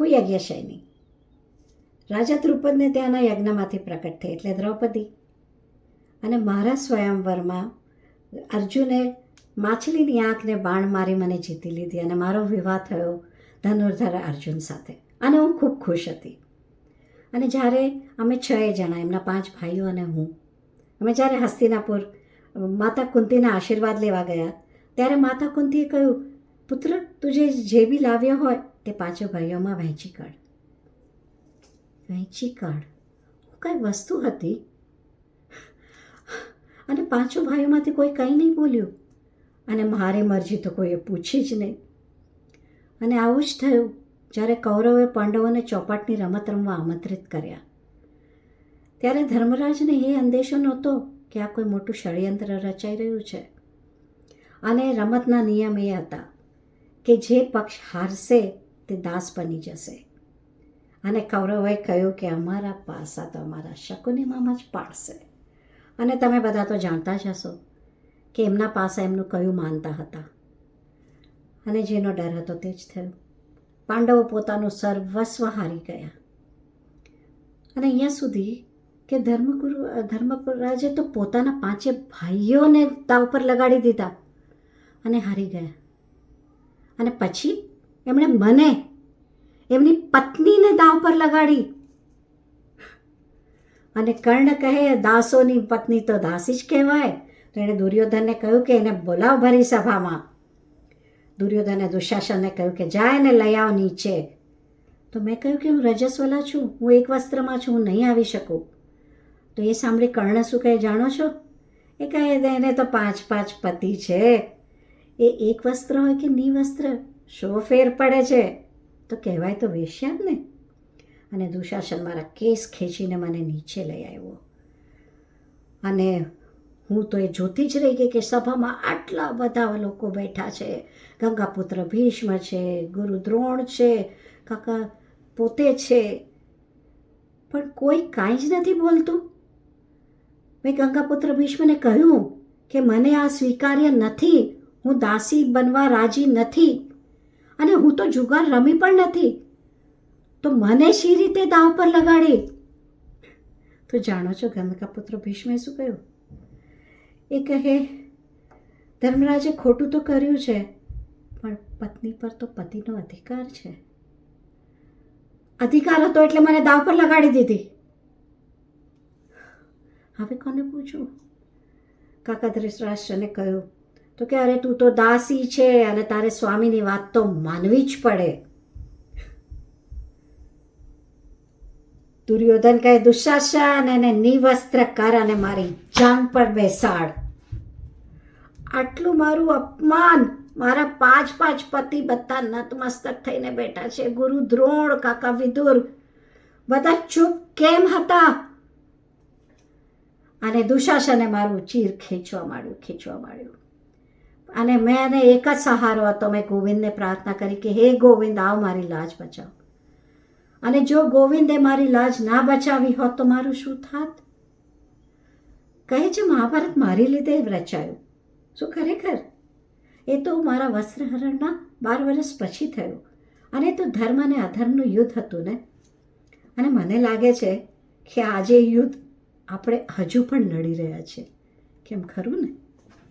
હું યજ્ઞશયની. રાજા દ્રુપદને ત્યાંના યજ્ઞમાંથી પ્રકટ થઈ એટલે દ્રૌપદી. અને મારા સ્વયંવરમાં અર્જુને માછલીની આંખને બાણ મારી મને જીતી લીધી અને મારો વિવાહ થયો ધનુર્ધર અર્જુન સાથે. અને હું ખૂબ ખુશ હતી. અને જ્યારે અમે છ જણા, એમના પાંચ ભાઈઓ અને હું, અમે જ્યારે હસ્તિનાપુર, માતા કુંતીના આશીર્વાદ લેવા ગયા, ત્યારે માતા કુંતીએ કહ્યું, પુત્ર, તું જે જે બી લાવ્યો હોય તે પાંચો ભાઈઓમાં વહેંચી કાઢ વહેંચી કાઢ હું કાંઈ વસ્તુ હતી? અને પાંચો ભાઈઓમાંથી કોઈ કંઈ નહીં બોલ્યું? અને મારી મરજી તો કોઈએ પૂછી જ નહીં. અને આવું જ થયું જ્યારે કૌરવે પાંડવોને ચોપાટની રમત રમવા આમંત્રિત કર્યા. ત્યારે ધર્મરાજને એ અંદેશો નહોતો કે આ કોઈ મોટું ષડયંત્ર રચાઈ રહ્યું છે. અને રમતના નિયમ એ હતા કે જે પક્ષ હારશે તે દાસ બની જશે. અને કૌરવે કહ્યું કે અમારા પાસા તો અમારા શકુનીમાં જ પાડશે. અને તમે બધા તો જાણતા જ હશો કે એમના પાસે એમનું કયું માનતા હતા. અને જેનો ડર હતો તે જ થયું. પાંડવો પોતાનું સર્વસ્વ હારી ગયા. અને અહીંયા સુધી કે ધર્મગુરુ, ધર્મરાજે તો પોતાના પાંચે ભાઈઓને તાવ પર લગાડી દીધા અને હારી ગયા. અને પછી એમણે મને એમની પત્નીને દાવ પર લગાડી. અને કર્ણ કહે, દાસોની પત્ની તો દાસી જ કહેવાય. તો એણે દુર્યોધનને કહ્યું કે, એને બોલાવ ભરી સભામાં. દુર્યોધને દુશાસનને કહ્યું કે જાય એને લઈ આવ નીચે. તો મેં કહ્યું કે, હું રજસ્વલા છું. હું એક વસ્ત્રમાં છું. હું નહીં આવી શકું. તો એ સાંભળી કર્ણ શું કહે, જાણો છો? એ કહે, એને તો પાંચ પાંચ પતિ છે. એ એક વસ્ત્ર હોય કે નિવસ્ત્ર? વસ્ત્ર શો ફેર પડે છે? તો કહેવાય તો વેશ્યા જ ને. અને દુશાસન મારા કેસ ખેંચીને મને નીચે લઈ આવ્યો. અને હું તો એ જોતી જ રહી ગઈ કે સભામાં આટલા બધા લોકો બેઠા છે. ગંગાપુત્ર ભીષ્મ છે, ગુરુ દ્રોણ છે, કાકા પોતે છે. પણ કોઈ કાંઈ જ નથી બોલતું. મેં ગંગાપુત્ર ભીષ્મને કહ્યું કે મને આ સ્વીકાર્ય નથી. હું દાસી બનવા રાજી નથી. અને હું તો જુગાર રમી પણ નથી. તો મને શી રીતે દાવ પર લગાડી? તો જાણો છો ગંગાપુત્ર ભીષ્મે શું કહ્યું? એ કહે, ધર્મરાજે ખોટું તો કર્યું છે, પણ પત્ની પર તો પતિનો અધિકાર છે. અધિકાર હતો એટલે મને દાવ પર લગાડી દીધી. હવે કોને પૂછું? કાકા ધૃતરાષ્ટ્રને કહ્યું તો કે, અરે, તું તો દાસી છે અને તારે સ્વામીની વાત તો માનવી જ પડે. દુર્યોધન કહે, દુશાસન એને નિવસ્ત્ર કર અને મારી જાંગ પર બેસાડ. આટલું મારું અપમાન મારા પાંચ પાંચ પતિ બધા નતમસ્તક થઈને બેઠા છે. ગુરુ દ્રોણ, કાકા વિદુર, બધા ચૂપ કેમ હતા? અને દુશાસને મારું ચીર ખેંચવા માંડ્યું ખેંચવા માંડ્યું. અને મેં એને એક જ સહારો હતો મેં ગોવિંદને પ્રાર્થના કરી કે, હે ગોવિંદ, આવ મારી લાજ બચાવ. અને જો ગોવિંદે મારી લાજ ના બચાવી હોત તો મારું શું થાત? કહે છે, મહાભારત મારી લીધે રચાયું. શું ખરેખર? એ તો મારા વસ્ત્રહરણના બાર વર્ષ પછી થયું. અને તો ધર્મ અને અધર્મનું યુદ્ધ હતું ને? અને મને લાગે છે કે આજે યુદ્ધ આપણે હજુ પણ લડી રહ્યા છીએ. કેમ ખરું ને?